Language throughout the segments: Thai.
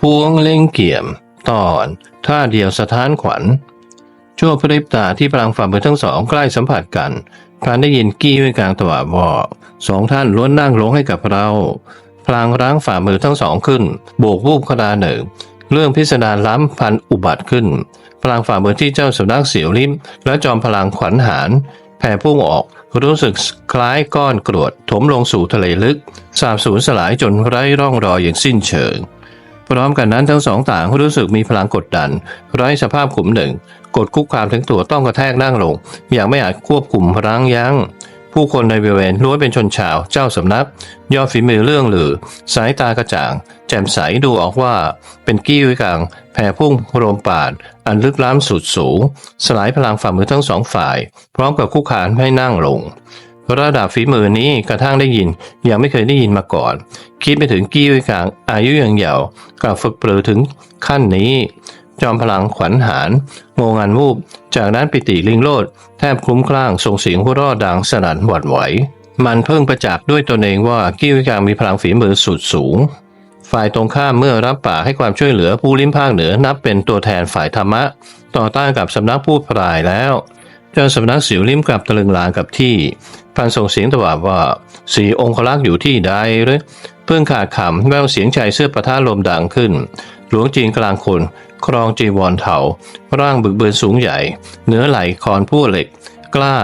พวงเล่งเกี่ยม ตอนท่าเดียวสถานขวัญ ชั่วพริบตาที่พลังฝ่ามือทั้งสองใกล้สัมผัสกันพลานได้ยินกี้ไว้กลางตวาบอกสองท่านล้วนนั่งลงให้กับเรา พลางร้างฝ่ามือทั้งสองขึ้น โบกวูบขนาหนึ่งเรื่องพิสดารล้ำพันอุบัติขึ้น พลังฝ่ามือที่เจ้าสำนักเสียวลิมและจอมพลังขวัญหารแผ่พุ่งออกรู้สึกคล้ายก้อนกรวดถมลงสู่ทะเลลึก สาบสูญสลายจนไร้ร่องรอยอย่างสิ้นเชิง พร้อมกันนั้นทั้งสองต่างรู้สึกมีพลังกดดัน ไร้สภาพขุมหนึ่ง กดคุกคามถึงตัวต้องกระแทกนั่งลง อย่างไม่อาจควบคุมรั้งยัง้ง ผู้คนในบริเวณล้วนเป็นชนชาวเจ้าสำนัก ยอดฝีมือเรื่องหรือ สายตากระจ่าง แจ่มใสดูออกว่า เป็นกี้วิกังแผ่พุ่งโรมปาดอันลึกล้ำสุดสูง สลายพลังฝ่ามือทั้งสองฝ่าย พร้อมกับคู่ขานให้นั่งลง ระดับฝีมือนี้กระทั่งได้ยิน ยังไม่เคยได้ยินมาก่อน คิดไปถึงกี้วิกังอายุยังเยาว์กับฝึกปรือถึงขั้นนี้ จอมพลังขวัญหารงงันวูบ จากนั้นปิติลิงโลดแทบคลุ้มคลั่งส่งเสียงหัวเรอดดังสนั่นหวั่นไหว มันเพิ่งประจักษ์ด้วยตนเองว่ากี้วิกางมีพลังฝีมือสุดสูงฝ่ายตรงข้ามเมื่อรับปากให้ความช่วยเหลือผู้ลิ้มภาคเหนือนับเป็นตัวแทนฝ่ายธรรมะ ต่อต้านกับสำนักผู้พรายแล้ว เจ้าสำนักสิวลิ้มกลับตะลึงลางกับที่พันส่งเสียงตวาดว่าสีองคลักษ์อยู่ที่ใดหรือเพิ่งขาดคำแววเสียงชายเสื้อประท่าลมดังขึ้น หลวงจีนกลางคน ครองจีวรเถา ร่างบึกเบือนสูงใหญ่ เนื้อไหลคอนผู้เหล็ก กล้า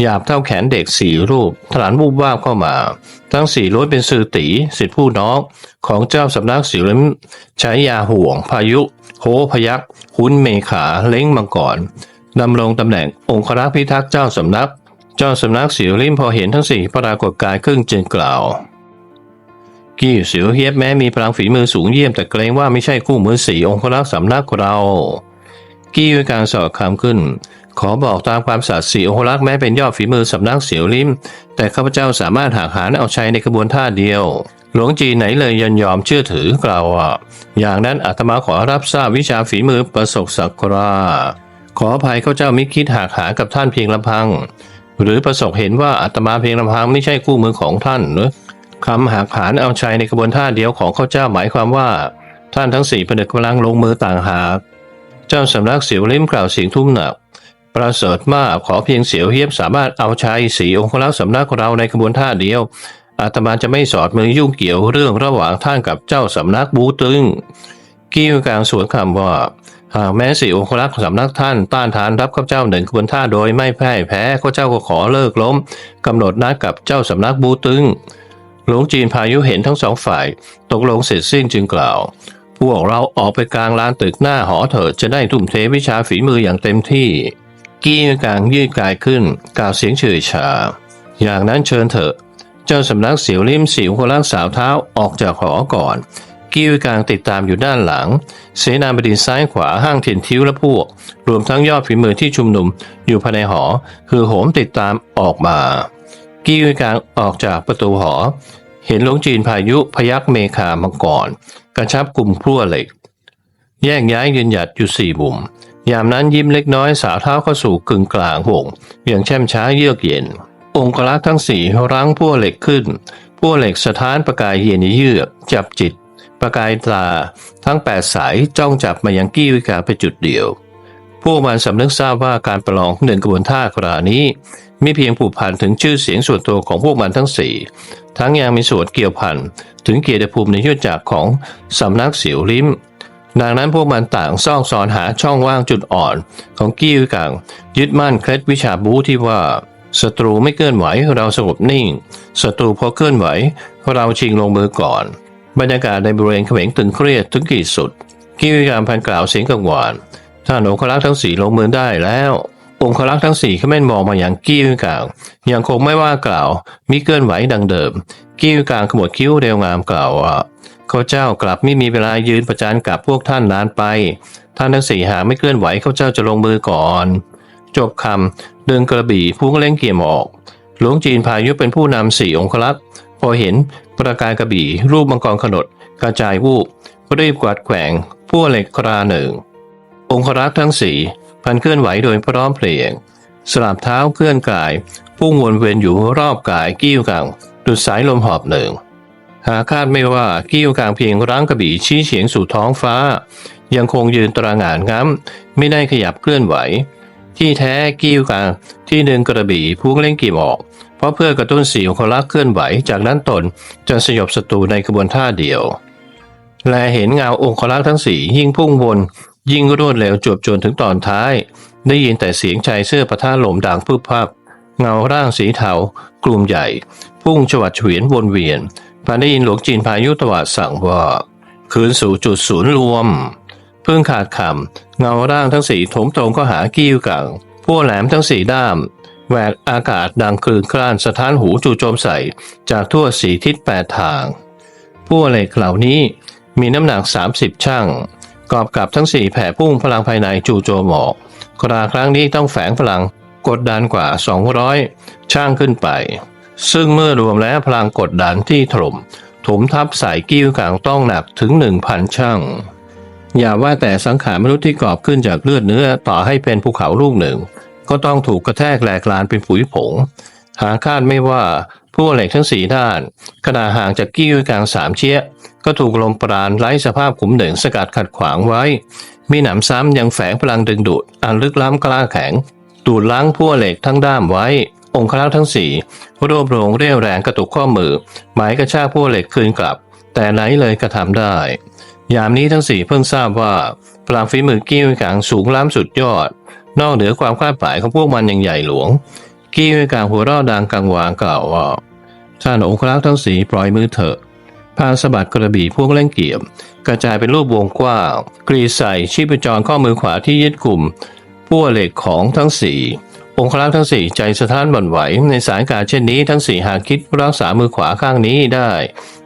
หยาบเท่าแขนเด็กสี่รูปถลานวูบวาบเข้ามา ทั้งสี่ล้วนเป็นสื่อตีสิทธิผู้น้องของเจ้าสำนักสิวลิมใช้ยาห่วง พายุ โหพยักหุนเมขาเล้งมังกร ดำรงตำแหน่งองครักษ์พิทักษ์เจ้าสำนัก เจ้าสำนักสิวลิมพอเห็นทั้งสี่ปรากฏกายครึ่งจึงกล่าว กี้เสียวเฮียบแม้มีพลังฝีมือสูงเยี่ยมแต่เกรงว่าไม่ใช่คู่มือสี่องครักษ์สำนักเรา กี้วิการสอบคำขึ้น ขอบอกตามความสัตย์สี่องครักษ์แม้เป็นยอดฝีมือสำนักเสียวลิมแต่ข้าพเจ้าสามารถหักหานเอาใชัยในกระบวนท่าเดียวหลวงจีนไหนเลยยันยอมเชื่อถือกล่าวว่าอย่างนั้นอาตมาขอรับทราบวิชาฝีมือประสบสักรา ขออภัยข้าเจ้ามิคิดหักหากับท่านเพียงลำพัง หรือประสบเห็นว่าอาตมาเพียงลำพังไม่ใช่คู่มือของท่านหรือคำหักหานเอาชัยในกระบวนท่าเดียวของข้าเจ้าหมายความว่า ท่านทั้งสี่ผนึกกำลังลงมือต่างหาก เจ้าสำนักเสียวลิ้มกล่าวเสียงทุ่มหนักประเสริฐมากขอเพียงเสียวเฮียบสามารถเอาชัยสีองครักษ์สำนักเราในกระบวนท่าเดียว อาตมาจะไม่สอดมือยุ่งเกี่ยวเรื่องระหว่างท่านกับเจ้าสำนักบูตึง กิ้วกลางสวนคำว่า หากแม้สี่องครักษ์สำนักท่านต้านทานรับข้าเจ้าหนึ่งกระบวนท่าโดยไม่แพ้แพ้ข้าเจ้าก็ขอเลิกล้มกำหนดนัดกับเจ้าสำนักบูตึงหลวงจีนพายุเห็นทั้งสองฝ่าย ตกลงเสร็จสิ้นจึงกล่าว พวกเราออกไปกลางลานตึกหน้าหอเถิดจะได้ทุ่มเทวิชาฝีมืออย่างเต็มที่ กี้กลางยืดกายขึ้นกล่าวเสียงเฉยชา อย่างนั้นเชิญเถอะ เจ้าสำนักเสียวลิมสิวคนล่างสาวเท้าออกจากหอก่อน กี้วิกางติดตามอยู่ด้านหลัง เสนาบดีซ้ายขวาห้างเทียนทิวและพวก รวมทั้งยอดฝีมือที่ชุมนุมอยู่ภายในหอ คือโหมติดตามออกมา กี้วิกางออกจากประตูหอ เห็นหลวงจีนพายุพยักเมฆามังกรกระชับกลุ่มพลั่วเหล็ก แยกย้ายยืนหยัดอยู่สี่มุมยามนั้นยิ้มเล็กน้อยสาวเท้าเข้าสู่กึ่งกลางวงอย่างแช่มช้าเยือกเย็น องค์กรักษ์ทั้งสี่รั้งพลั่วเหล็กขึ้นพลั่วเหล็กสถานประกายเย็นเยือก จับจิต ประกายตาทั้งแปดสายจ้องจับมายังกี้วิกาไปจุดเดียว พวกมันสำนึกทราบว่าการประลองหนึ่งกระบวนท่าครานี้มีเพียงผูกพันถึงชื่อเสียงส่วนตัวของพวกมันทั้งสี่ทั้งยังมีส่วนเกี่ยวพันถึงเกียรติภูมิในยุทธจักรของสำนักเสียวลิมดังนั้นพวกมันต่างซ่องสอนหาช่องว่างจุดอ่อนของกี้วิกังยึดมั่นเคล็ดวิชาบูที่ว่าศัตรูไม่เคลื่อนไหวเราสงบนิ่งศัตรูพอเคลื่อนไหวเราชิงลงมือก่อน บรรยากาศในบริเวณเขมงตึงเครียดถึงขีดสุดกี้วิกังพันกล่าวเสียงกังวานท่านองครักษ์ทั้งสี่ลงมือได้แล้วองครักษ์ทั้งสี่ขม้นมองมาอย่างกี้วิกังยังคงไม่ว่ากล่าวมิเคลื่อนไหวดังเดิม กี้วิกังขมวดคิ้วเรียวงามกล่าวว่าข้าเจ้ากลับไม่มีเวลายืนประจานกับพวกท่านนานไป ท่านทั้งสี่หากไม่เคลื่อนไหวข้าเจ้าจะลงมือก่อน จบคำดึงกระบี่พุ่งเล่งเกี่ยมออก หลวงจีนพายุเป็นผู้นำสี่องครักษ์พอเห็น ประกายกระบี่ รูปมังกรขนด กระจายวูบรีบกวาดแขวงผู้เหล็กคราหนึ่ง องครักษ์ทั้งสี่พันเคลื่อนไหวโดยพร้อมเพรียง สลับเท้าเคลื่อนกายพุ่งวนเวียนอยู่รอบกายกิ้วกังดุดสายลมหอบหนึ่ง หาคาดไม่ว่ากิ้วกลางเพียงร้างกระบี่ชี้เฉียงสู่ท้องฟ้า ยังคงยืนตระหง่านง้ำ ไม่ได้ขยับเคลื่อนไหว ที่แท้กิ้วกลางที่ดึงกระบี่ผู้เล่นกีบออก ราะเพื่อกระตุ้นสีของลักเคลื่อนไหวจากนั้นตนจะสยบศัตรูในกระบวนท่าเดียว และเห็นเงาองคลักษ์ทั้งสี่ยิ่งพุ่งวนยิ่งรวดเร็วจวบจนถึงตอนท้าย ได้ยินแต่เสียงชายเสื้อปะทะลมดังพึบพับเงาร่างสีเทากลุ่มใหญ่ พุ่งฉวัดเฉวียนวนเวียนพันได้ยินหลวงจีนพายุตวาดสั่งว่าคืนสู่จุดศูนย์รวม เพิ่งขาดคำเงาร่างทั้งสี่ถมตรงก็หากิ้วกังพวกแหลมทั้งสี่ด้าม แหวกอากาศดังคลืนคลานสะท้านหูจู่โจมใส่จากทั่วสีทิศแปดทางพวกเหล็กเหล่านี้มีน้ำหนัก 30 ช่างกอบกับทั้งสี่แผ่พุ่งพลังภายในจู่โจมออกคราครั้งนี้ต้องแฝงพลังกดดันกว่า 200 ช่างขึ้นไป ซึ่งเมื่อรวมแล้วพลังกดดันที่ถล่มถมทับสายกิ้วกลางต้องหนักถึง 1,000 ช่างอย่าว่าแต่สังขารมนุษย์ที่กอบขึ้นจากเลือดเนื้อต่อให้เป็นภูเขาลูกหนึ่ง ก็ต้องถูกกระแทกแหลกลานเป็นผุยผง หาคาดไม่ว่าผู้เหล็กทั้งสีด้าน ขนาดห่างจากกิ้วกลางสามเชี่ยก็ถูกลมปราณไร้สภาพขุมหนึ่งสกัดขัดขวางไว้ มีหนำซ้ำยังแฝงพลังดึงดูดอันลึกล้ำกล้าแข็ง ดูดล้างผู้เหล็กทั้งด้ามไว้ องครักษ์ทั้งสี่รวบรวมเรี่ยวแรงกระตุกข้อมือ หมายกระชากผู้เหล็กคืนกลับ แต่ไหนเลยกระทำได้ ยามนี้ทั้งสี่เพิ่งทราบว่าพลังฝีมือกิ้วกลางสูงล้ำสุดยอด นอกเหนือความคาดหมายของพวกมันอยังใหญ่หลวงกิ้วกางหัวเร่อดังกังวานกล่าวว่าท่านองครักษ์ทั้งสี่ปล่อยมือเถอะพานสะบัดกระบี่พวกเล่นเกี่ยมกระจายเป็นรูปวงกว้างกรีใส่ชีพจรข้อมือขวาที่ยึดกลุ่มพั่วเหล็กของทั้งสี่องครักษ์ทั้งสี่ใจสะท้านหวั่นไหว ในสถานการเช่นนี้ทั้งสี่หากคิดรักษามือขวาข้างนี้ได้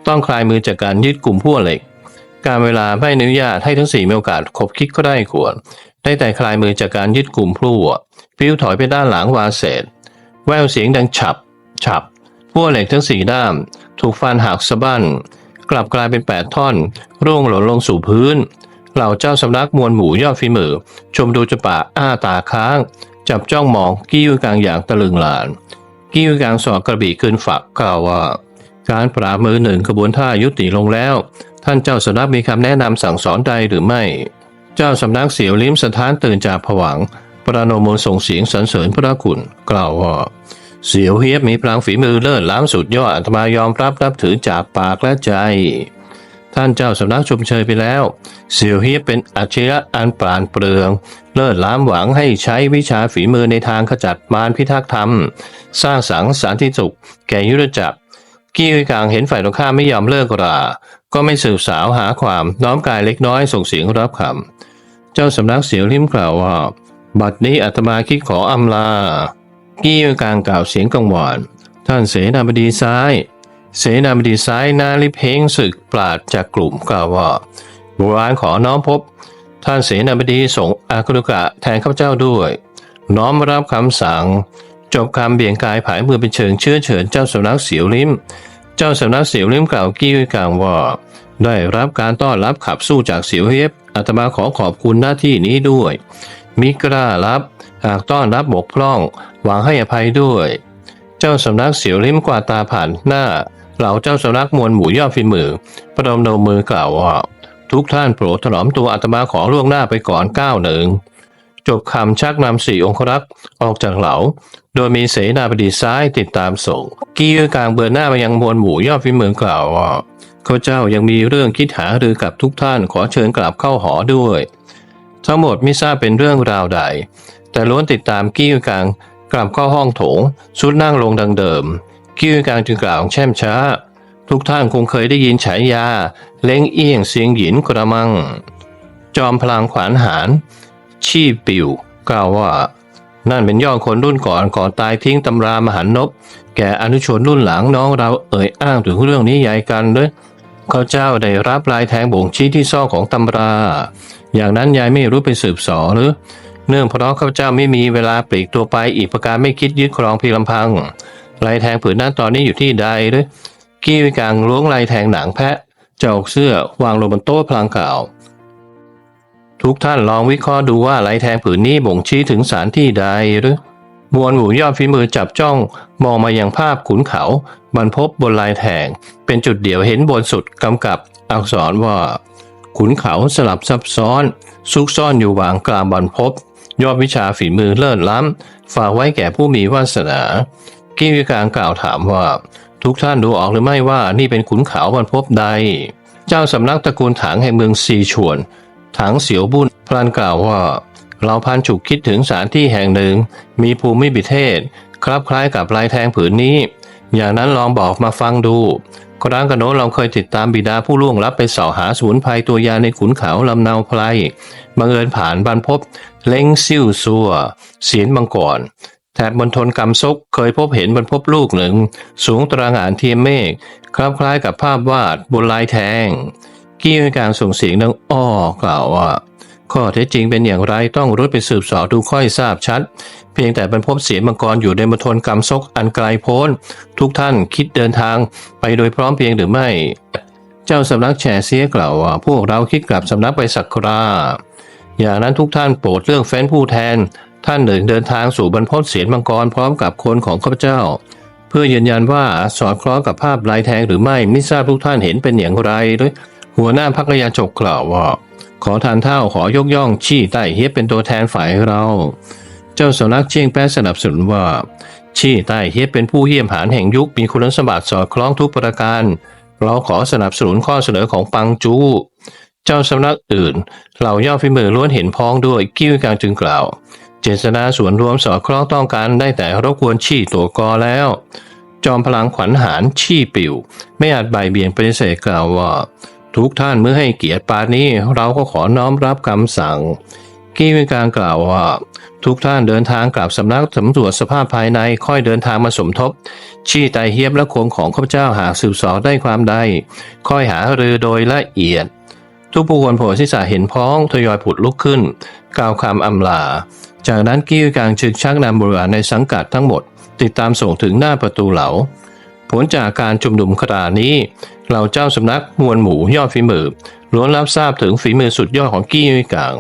ต้องคลายมือจากการยึดกลุ่มพั่วเหล็ก การเวลาไม่อนุญาตให้ทั้งสี่มีโอกาสคบคิดก็ได้ควร ได้แต่คลายมือจากการยึดกลุ่มพลั่วพิ้วถอยไปด้านหลังวาเศษ แววเสียงดังฉับ ฉับพั่วเหล็กทั้งสี่ด้าม ถูกฟันหักสะบั้น กลับกลายเป็นแปดท่อน ร่วงหล่นลงสู่พื้น เหล่าเจ้าสำนักมวลหมู่ยอดฝีมือ ชมดูจะปะอ้าตาค้าง จับจ้องมองกิ้วกลางอย่างตะลึงหลาน กิ้วกลางสอกกระบี่คืนฝักกล่าวว่า การปราบมือหนึ่งขบวนท่ายุติลงแล้ว ท่านเจ้าสำนักมีคำแนะนำสั่งสอนใดหรือไม่ เจ้าสำนักเสียวลิ้มสถานตื่นจากผวัง ประนมมือส่งเสียงสรรเสริญพระคุณ กล่าวว่าเสียวเฮียบมีพลังฝีมือเลิศล้ำสุดยอดอาตมายอมรับนับถือจากปากและใจ ท่านเจ้าสำนักชมเชยไปแล้ว เสียวเฮียบเป็นอัจฉริยะอันปราณเปรือง เลิศล้ำหวังให้ใช้วิชาฝีมือในทางขจัดมารพิทักษ์ธรรม สร้างสังสารทิสุข แก่ยุทธจักรกี้กลางเห็นฝ่ายตรงข้ามไม่ยอมเลิกรา ก็ไม่สืบสาวหาความน้อมกายเล็กน้อยส่งเสียงรับคำ เจ้าสำนักเสียวลิ้มกล่าวว่า บัดนี้อาตมาคิดขออำลา กี้กลางกล่าวเสียงกังวาน ท่านเสนาบดีซ้าย เสนาบดีซ้ายนาลิเพงศึกปราดจากกลุ่มกล่าวว่าโบราณขอน้อมพบ ท่านเสนาบดีส่งอาคุรุกะแทนข้าพเจ้าด้วย น้อมรับคำสั่ง จบคำเบี่ยงกายผายมือเป็นเชิงเชื้อเฉินเจ้าสำนักเสียวลิ้ม เจ้าสำนักเสียวลิ้มกล่าวกี้กลางว่าได้รับการต้อนรับขับสู้จากเสียวเฮียบ อาตมาขอขอบคุณหน้าที่นี้ด้วย มิกล้ารับ หากต้อนรับบกพร่องหวังให้อภัยด้วย เจ้าสำนักเสียวลิ้มกว่าตาผ่านหน้า เหล่าเจ้าสำนักมวลหมู่ยอดฝีมือ ประดมโนมือกล่าวว่า ทุกท่านโปรดถนอมตัวอาตมาขอล่วงหน้าไปก่อนก้าวหนึ่งจบคำชักนำสี่องครักษ์ออกจากเหลา โดยมีเสนาบดีซ้ายติดตามส่ง กี้ยือกลางเบือนหน้าไปยังมวลหมู่ยอดฝีมือกล่าวว่า ข้าเจ้ายังมีเรื่องคิดหารือกับทุกท่านขอเชิญกลับเข้าหอด้วย ทั้งหมดไม่ทราบเป็นเรื่องราวใด แต่ล้วนติดตามกี้กลางกลับเข้าห้องโถงสุดนั่งลงดังเดิม กี้กลางจึงกล่าวแช่มช้า ทุกท่านคงเคยได้ยินฉายา เล้งเอี้ยงเสียงหยินกระมัง จอมพลังขวานหารชีปิวกล่าวว่า นั่นเป็นยอดคนรุ่นก่อนก่อนตายทิ้งตำรามหันนบแก่อนุชนรุ่นหลังน้องเราเอ่ยอ้างถึงเรื่องนี้ใหญ่กันเลย ข้าเจ้าได้รับลายแทงบ่งชี้ที่ซ่อของตำรา อย่างนั้นยายไม่รู้ไปสืบสอหรือ เนื่องเพราะข้าเจ้าไม่มีเวลาปลีกตัวไปอีกประการไม่คิดยึดครองเพียงลำพัง ลายแทงผืนนั้นตอนนี้อยู่ที่ใดหรือ กี้วิกางล้วงลายแทงหนังแพะเจ้าเสื้อวางลงบนโต๊ะพลางกล่าว ทุกท่านลองวิเคราะห์ดูว่าลายแทงผืนนี้บ่งชี้ถึงสารที่ใดหรือ มวลหมู่ยอดฝีมือจับจ้อง มองมายังภาพขุนเขา บรรพบบนลายแทงเป็นจุดเดียวเห็นบนสุดกำกับอักษรว่า ขุนเขาสลับซับซ้อน ซุกซ่อนอยู่วางกลางบรรพบ ยอดวิชาฝีมือเลิศล้ำ ฝากไว้แก่ผู้มีวาสนากิ้งวิการกล่าวถามว่า ทุกท่านดูออกหรือไม่ว่านี่เป็นขุนเขาบรรพบใด เจ้าสำนักตระกูลถางแห่งเมืองซีชวนถังเสียวบุญพลันกล่าวว่า เราพันฉุกคิดถึงสถานที่แห่งหนึ่ง มีภูมิบิเทศคลับคล้ายกับลายแทงผืนนี้ อย่างนั้นลองบอกมาฟังดูครั้งกระโน้นเราเคยติดตามบิดาผู้ล่วงลับไปเสาะหาสมุนไพรตัวยาในขุนเขาลำเนาไพรบังเอิญผ่านบรรพบเล้งซิ่วซัวเสียนมังกรแถบบนทนกำซกเคยพบเห็นบรรพบลูกหนึ่ง สูงตระหง่านเทียมเมฆคลับคล้ายกับภาพวาดบนลายแทง กี้ในการส่งเสียงดังอ้อกล่าวว่า ข้อเท็จจริงเป็นอย่างไรต้องรุดไปสืบสอบดูค่อยทราบชัด เพียงแต่บรรพบเสียมังกรอยู่ในมณฑลกำซกอันไกลโพ้น ทุกท่านคิดเดินทางไปโดยพร้อมเพียงหรือไม่ เจ้าสำนักแฉเสียกล่าวว่าพวกเราคิดกลับสำนักไปสักการะอย่างนั้นทุกท่านโปรดเลือกเฟ้นผู้แทน ท่านหนึ่งเดินทางสู่บรรพตเสียมังกรพร้อมกับคนของข้าพเจ้า เพื่อยืนยันว่าสอดคล้องกับภาพลายแทงหรือไม่ไม่ทราบทุกท่านเห็นเป็นอย่างไรหรือหัวหน้าพักยาจกกล่าวว่า ขอทานเท่าขอยกย่องชี่ใต้เฮียเป็นตัวแทนฝ่ายเรา เจ้าสำนักเชียงแป้สนับสนุนว่าชี่ใต้เฮียเป็นผู้เยี่ยมหานแห่งยุคมีคุณสมบัติสอดคล้องทุกประการ เราขอสนับสนุนข้อเสนอของปังจู เจ้าสำนักอื่นเหล่าย่อฝีมือล้วนเห็นพ้องด้วยกิ้วกลางจึงกล่าว เจษนาส่วนรวมสอดคล้องต้องการได้แต่รบกวนชี่ตัวกอแล้ว จอมพลังขวัญหารชี่ปิวไม่อาจใบเบี่ยงปฏิเสธกล่าวว่า ทุกท่านเมื่อให้เกียรติปานี้เราก็ขอน้อมรับคำสั่ง กี้วิการกล่าวว่า ทุกท่านเดินทางกลับสำนักสำรวจสภาพภายในค่อยเดินทางมาสมทบ ชี้ไตเฮียบและโคงของข้าพเจ้าหากสืบสอบได้ความใด ค่อยหาเรือโดยละเอียด ทุกผู้คนโผล่ศีรษะเห็นพ้องทยอยผุดลุกขึ้น กล่าวคำอำลา จากนั้นกี้วิการจึงชักนำบริวารในสังกัดทั้งหมด ติดตามส่งถึงหน้าประตูเหลาผลจากการชุมนุมครานี้ เหล่าเจ้าสำนักมวลหมูยอดฝีมือล้วนรับทราบถึงฝีมือสุดยอดของกี้วิกาง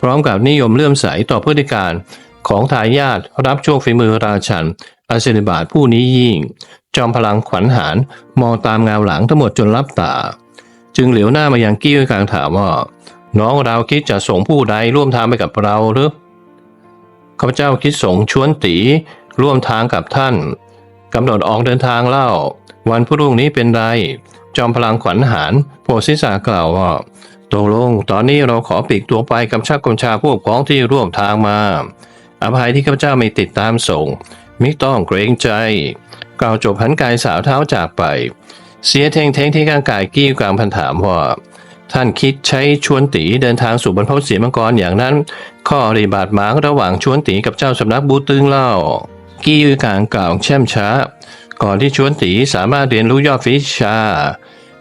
พร้อมกับนิยมเลื่อมใสต่อพฤติการของทายาทรับช่วงฝีมือราชันอาศิริบาทผู้นี้ยิ่ง จอมพลังขวัญหารมองตามเงาหลังทั้งหมดจนลับตา จึงเหลียวหน้ามายังกี้วิกางถามว่า น้องเราคิดจะส่งผู้ใดร่วมทางไปกับเราหรือข้าพเจ้าคิดส่งชวนตีร่วมทางกับท่านกำหนดออกเดินทางเล่า วันพรุ่งนี้เป็นไร จอมพลังขวัญหารโพธิสากล่าวว่าตกลงตอนนี้เราขอปีกตัวไปกำชับกำชาพวกพ้องที่ร่วมทางมา อภัยที่ข้าพเจ้าไม่ติดตามส่ง มิต้องเกรงใจกล่าวจบหันกายสาวเท้าจากไป เสียเทงเทงที่กางกายกี้กลางพันถามว่า ท่านคิดใช้ชวนตีเดินทางสู่บรรพตเสียมังกรอย่างนั้น ข้อริบาดหมางระหว่างชวนตีกับเจ้าสำนักบูตึงเล่า กี้กลางกล่าวแช่มช้า ก่อนที่ชวนตีสามารถเรียนรู้ยอดวิชา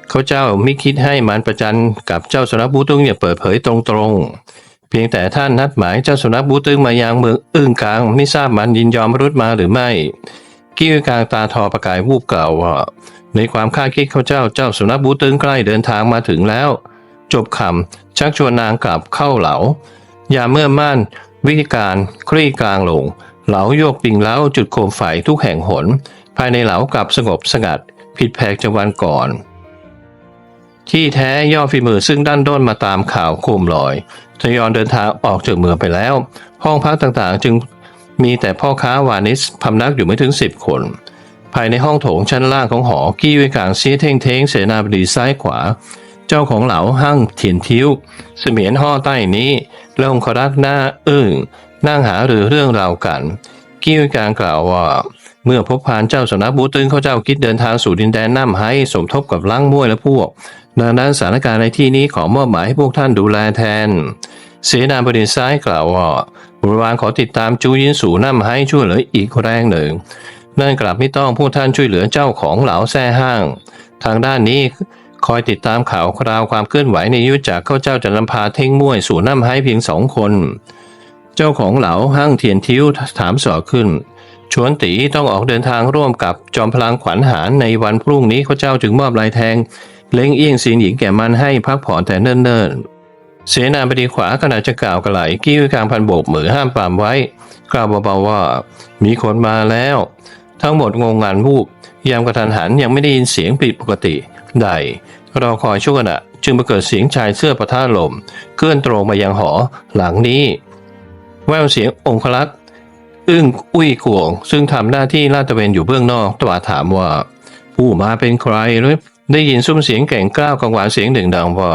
เขาเจ้าไม่คิดให้มันประจันกับเจ้าสำนักบูตึงอย่าเปิดเผยตรงๆ เพียงแต่ท่านนัดหมายเจ้าสำนักบูตึงมายังเมืองอึ้งกลางไม่ทราบมันยินยอมรุดมาหรือไม่กี้กลางตาทอประกายวูบเก่าวว่าในความคาดคิดเขาเจ้าเจ้าสุนัขบูตึงใกล้เดินทางมาถึงแล้ว จบคำชักชวนนางกลับเข้าเหลาอย่าเมื่อม่านวิธีการคลี่กลางลง เหลาโยกปิงเล้าจุดโคมไฟทุกแห่งหน ภายในเหลากลับสงบสงัด ผิดแผกจากวันก่อน ที่แท้ย่อฝีมือซึ่งด้านด้นมาตามข่าวโคมลอยทยอยเดินทางออกจากเมืองไปแล้ว ห้องพักต่างๆ จึงมีแต่พ่อค้าวานิชพำนักอยู่ไม่ถึงสิบคน ภายในห้องโถงชั้นล่างของหอกี้ว้กางซีเท่งเท้งเสนาบดีซ้ายขวา เจ้าของเหลาห้างเถียนทิ้ว เสมียนห่อใต้นี้และองครักษ์หน้าอึ้งนั่งหาหรือเรื่องราวกัน กี้ว้กางกล่าวว่าเมื่อพบพานเจ้าสำนักบูตึงเขาเจ้าคิดเดินทางสู่ดินแดนน้ำไห้สมทบกับล้างม้วยและพวก ดังนั้นสถานการณ์ในที่นี้ขอมอบหมายให้พวกท่านดูแลแทน เสนาบดีซ้ายกล่าวว่าบริวารขอติดตามจูยินสู่น้ำให้ช่วยเหลืออีกแรงหนึ่ง นั่นกลับไม่ต้องผู้ท่านช่วยเหลือเจ้าของเหลาแซ่ห้าง ทางด้านนี้คอยติดตามข่าวคราวความเคลื่อนไหวในยุทธจากเข้าเจ้าจะนำพาเท่งม่วยสู่น้ำให้เพียงสองคน เจ้าของเหลาห้างเทียนทิ้วถามสอขึ้นชวนตีต้องออกเดินทางร่วมกับจอมพลังขวัญหารในวันพรุ่งนี้เขาเจ้าจึงมอบลายแทง เล้งเอี้ยงซีนหญิงแก่มันให้พักผ่อนแต่เนิ่นๆ เสนาบดีขวาขณะจะกล่าวกระไหลกี้วิกลางพันโบกมือห้ามปรามไว้ กล่าวเบาๆว่า มีคนมาแล้ว ทั้งหมดงงงานวูบยามกระทันหันยังไม่ได้ยินเสียงผิดปกติใดรอคอยชั่วขณะจึงมาเกิดเสียงชายเสื้อประท่าลมเคลื่อนตรงมายังหอหลังนี้ แววเสียงองคลักษ์อึ้งอุ้ยกวง ซึ่งทำหน้าที่ลาดตะเวนอยู่เบื้องนอกตวาดถามว่า ผู้มาเป็นใครหรือ ได้ยินซุ้มเสียงแก่งกล้าวกังวานเสียงหนึ่งดังว่า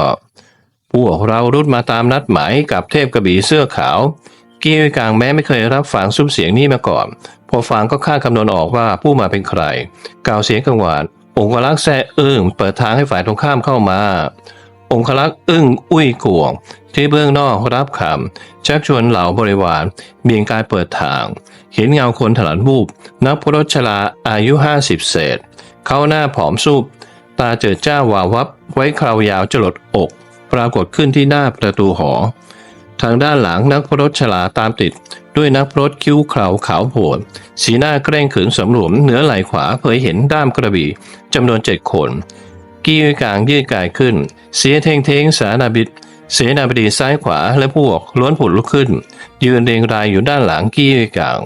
พวกเรารุดมาตามนัดหมายกับเทพกระบี่เสื้อขาว กี้วกลางแม้ไม่เคยรับฟังซุ้มเสียงนี้มาก่อน พอฟังก็คาดคำนวณออกว่าผู้มาเป็นใคร กล่าวเสียงกังวานองคลักษ์แซ่อึ้งเปิดทางให้ฝ่ายตรงข้ามเข้ามา องคลักษ์อึ้งอุ้ยกวง ที่เบื้องนอกรับคำชักชวนเหล่าบริวารเบี่ยงกายเปิดทาง เห็นเงาคนถลันวูบนักพรชราอายุห้าสิบเศษ เข้าหน้าผอมซูบ ตาเจิดจ้าวาวับ ไว้คราวยาวจรดอก ปรากฏขึ้นที่หน้าประตูหอ ทางด้านหลังนักพรตชลาตามติด ด้วยนักพรตคิ้วขาวขาวโผล่สีหน้าเกรงขรึมสำรวมเหนือไหล่ขวาเผยเห็นด้ามกระบี่จำนวนเจ็ดคนกี้กลางยืดกายขึ้น เสียเทงเทงสานาบิดเสนาบดีซ้ายขวาและพวกล้วนผุดลุกขึ้น ยืนเรียงรายอยู่ด้านหลังกี้กลาง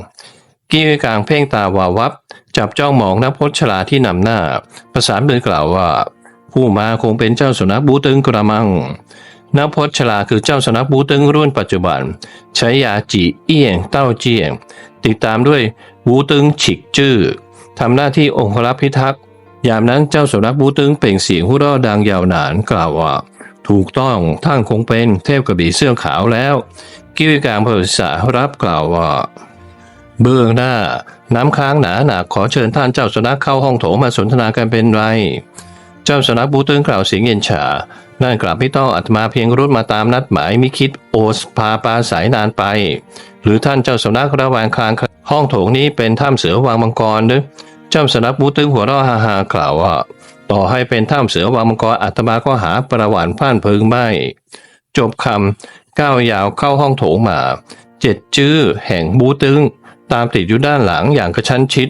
กี้กลางเพ่งตาวาวับ จับจ้องมองนักพจน์ชลาที่นำหน้า ประสานมือกล่าวว่า ผู้มาคงเป็นเจ้าสุนัขบูตึงกระมังนักพจน์ชลาคือเจ้าสุนัขบูตึงรุ่นปัจจุบัน ใช้ยาจีเอี้ยงเต้าเจียง ติดตามด้วยบูตึงฉิกจื้อทำหน้าที่องครักษ์พิทักษ์ยามนั้นเจ้าสุนัขบูตึงเปล่งเสียงหัวเราะดังยาวนานกล่าวว่า ถูกต้องท่านคงเป็นเทพกระบี่เสื้อขาวแล้ว กิ้วกางภาษารับกล่าวว่า เบื้องหน้า น้ำค้างหนาหนักขอเชิญท่านเจ้าสุนัขเข้าห้องโถงมาสนทนากันเป็นไร เจ้าสุนัขบูตึงกล่าวเสียงเย็นฉานั่นกลับไม่ต้องอัตมาเพียงรุดมาตามนัดหมายมิคิดโอสพาปลาสายนานไป หรือท่านเจ้าสุนัขระแวงคลางห้องโถงนี้เป็นถ้ำเสือวางมังกรหรือเจ้าสุนัขบูตึงหัวเราะฮาฮากล่าวว่าต่อให้เป็นถ้ำเสือวางมังกรอัตมาก็หาประวัติผ่านเพิงไม่ จบคำก้าวยาวเข้าห้องโถงมา เจ็ดจื้อแห่งบูตึง ตามติดอยู่ด้านหลังอย่างกระชั้นชิด